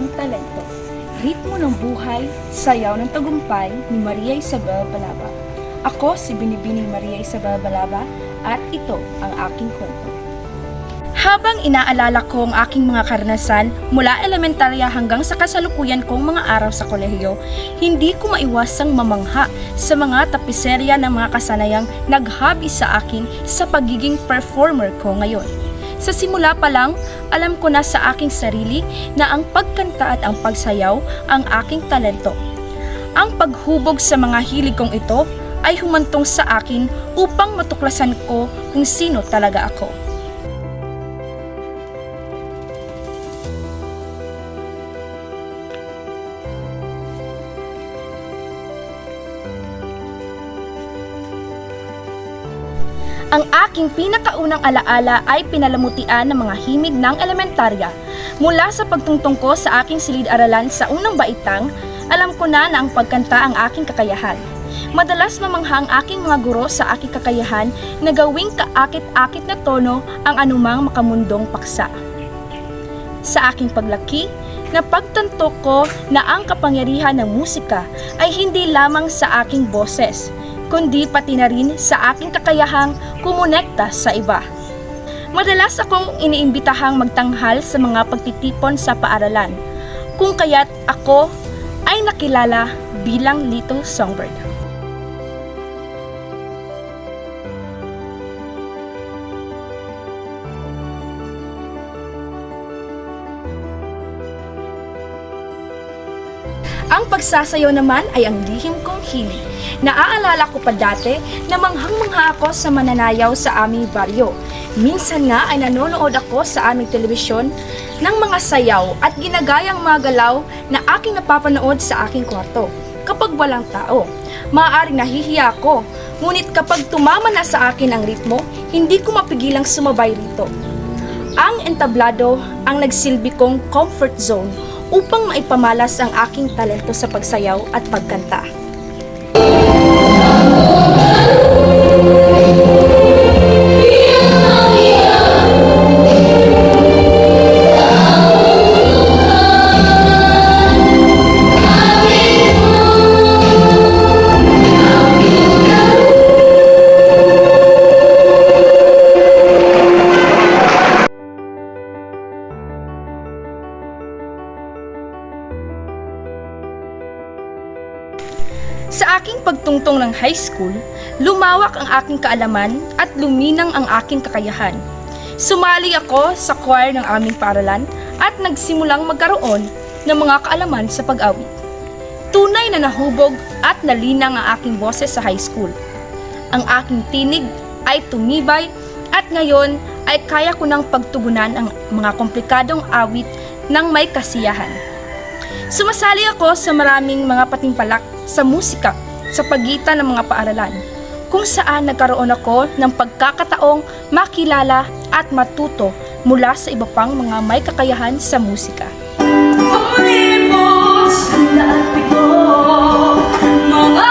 ang talento. Ritmo ng buhay, sayaw ng tagumpay ni Maria Isabel Balaba. Ako si Binibining Maria Isabel Balaba at ito ang aking kwento. Habang inaalala ko ang aking mga karanasan mula elementarya hanggang sa kasalukuyan kong mga araw sa kolehiyo, hindi ko maiwasang mamangha sa mga tapiserya ng mga kasanayang naghabi sa akin sa pagiging performer ko ngayon. Sa simula pa lang, alam ko na sa aking sarili na ang pagkanta at ang pagsayaw ang aking talento. Ang paghubog sa mga hilig kong ito ay humantong sa akin upang matuklasan ko kung sino talaga ako. Ang aking pinakaunang alaala ay pinalamutian ng mga himig ng elementarya. Mula sa pagtungtong ko sa aking silid-aralan sa unang baitang, alam ko na na ang pagkanta ang aking kakayahan. Madalas mamangha ang aking mga guro sa aking kakayahan na gawing kaakit-akit na tono ang anumang makamundong paksa. Sa aking paglaki, napagtanto ko na ang kapangyarihan ng musika ay hindi lamang sa aking boses, kundi pati na rin sa aking kakayahang kumonekta sa iba. Madalas akong iniimbitahang magtanghal sa mga pagtitipon sa paaralan, kung kaya't ako ay nakilala bilang Little Songbird. Ang pagsasayaw naman ay ang lihim kong hilig. Naaalala ko pa dati na manghang-mangha ako sa mananayaw sa aming baryo. Minsan nga ay nanonood ako sa aming telebisyon ng mga sayaw at ginagayang mga galaw na aking napapanood sa aking kwarto kapag walang tao. Maaaring nahihiya ako, ngunit kapag tumama na sa akin ang ritmo, hindi ko mapigilang sumabay rito. Ang entablado ang nagsilbi kong comfort zone upang maipamalas ang aking talento sa pagsayaw at pagkanta. Sa aking pagtungtong ng high school, lumawak ang aking kaalaman at luminang ang aking kakayahan. Sumali ako sa choir ng aming paaralan at nagsimulang magkaroon ng mga kaalaman sa pag-awit. Tunay na nahubog at nalinang ang aking boses sa high school. Ang aking tinig ay tumibay at ngayon ay kaya ko nang pagtugunan ang mga komplikadong awit ng may kasiyahan. Sumasali ako sa maraming mga patimpalak sa musika sa pagitan ng mga paaralan, kung saan nagkaroon ako ng pagkakataong makilala at matuto mula sa iba pang mga may kakayahan sa musika. Umibos ang Mga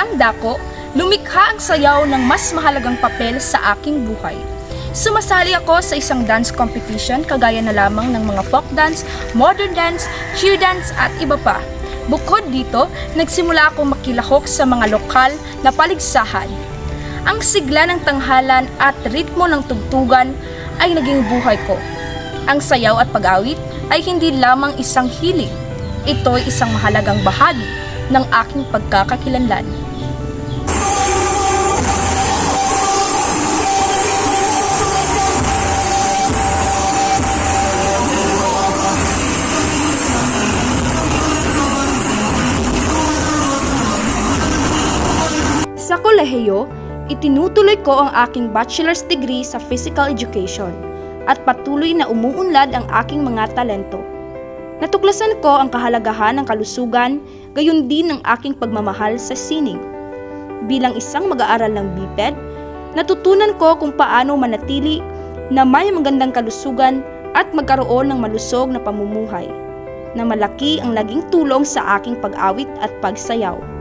Sa kabilang dako, lumikha ang sayaw ng mas mahalagang papel sa aking buhay. Sumasali ako sa isang dance competition kagaya na lamang ng mga folk dance, modern dance, cheer dance at iba pa. Bukod dito, nagsimula akong makilahok sa mga lokal na paligsahan. Ang sigla ng tanghalan at ritmo ng tugtugan ay naging buhay ko. Ang sayaw at pag-awit ay hindi lamang isang hilig. Ito'y isang mahalagang bahagi ng aking pagkakakilanlan. Kolehiyo, itinutuloy ko ang aking bachelor's degree sa physical education. at patuloy na umuunlad ang aking mga talento. Natuklasan ko ang kahalagahan ng kalusugan, gayon din ang aking pagmamahal sa sining. Bilang isang mag-aaral ng BPED, natutunan ko kung paano manatili na may magandang kalusugan at magkaroon ng malusog na pamumuhay na malaki ang naging tulong sa aking pag-awit at pagsayaw.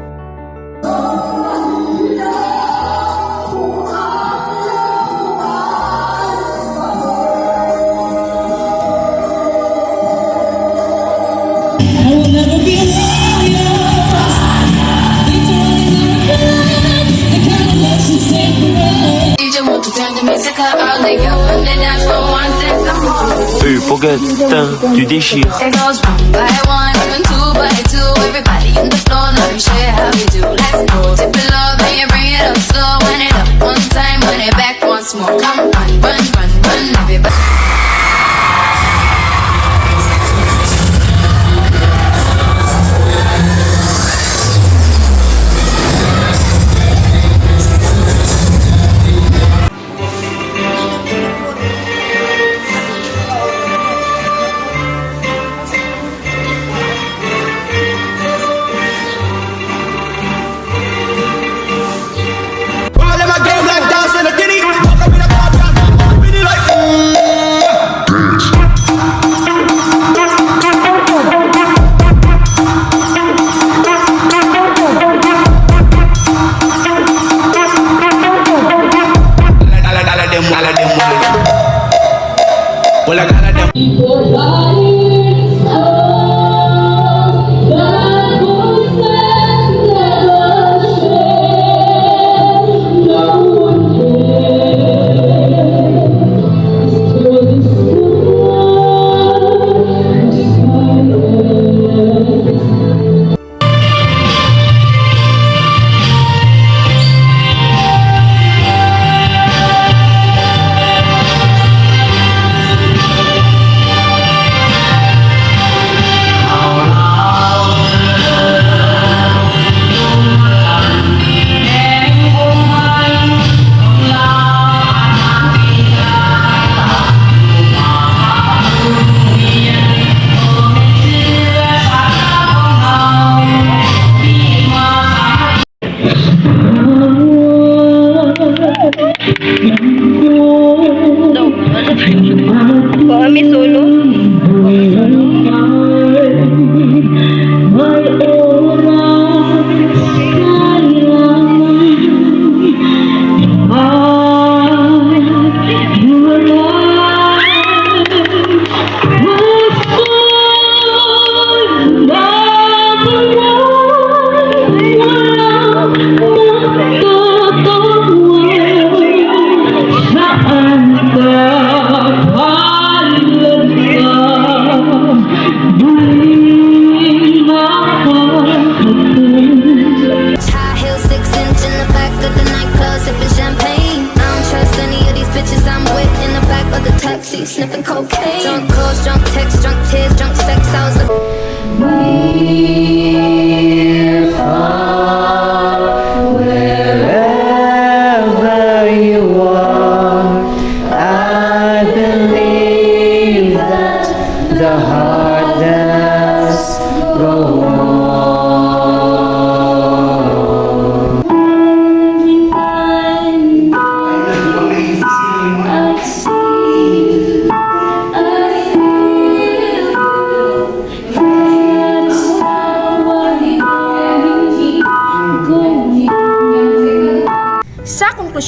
Tu forget, tu déchires.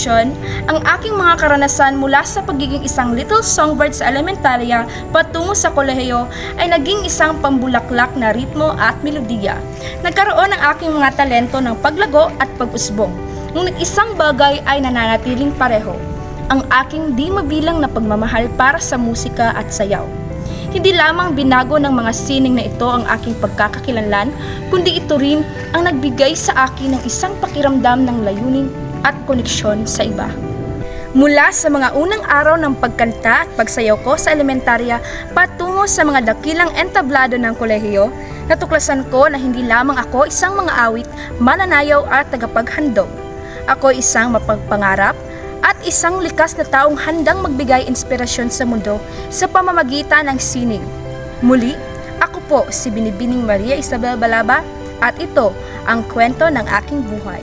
Konklusyon, ang aking mga karanasan mula sa pagiging isang little songbird sa elementarya patungo sa kolehiyo ay naging isang pambulaklak na ritmo at melodiya. Nagkaroon ng aking mga talento ng paglago at pag-usbong. Ngunit isang bagay ay nananatiling pareho, ang aking di mabilang na pagmamahal para sa musika at sayaw. Hindi lamang binago ng mga sining na ito ang aking pagkakakilanlan, kundi ito rin ang nagbigay sa akin ng isang pakiramdam ng layunin at koneksyon sa iba. Mula sa mga unang araw ng pagkanta at pagsayaw ko sa elementarya patungo sa mga dakilang entablado ng kolehiyo, natuklasan ko na hindi lamang ako isang mga awit, mananayaw at tagapaghandog. Ako isang mapagpangarap, at isang likas na taong handang magbigay inspirasyon sa mundo sa pamamagitan ng sining. Muli, ako po si Binibining Maria Isabel Balaba at ito ang kwento ng aking buhay.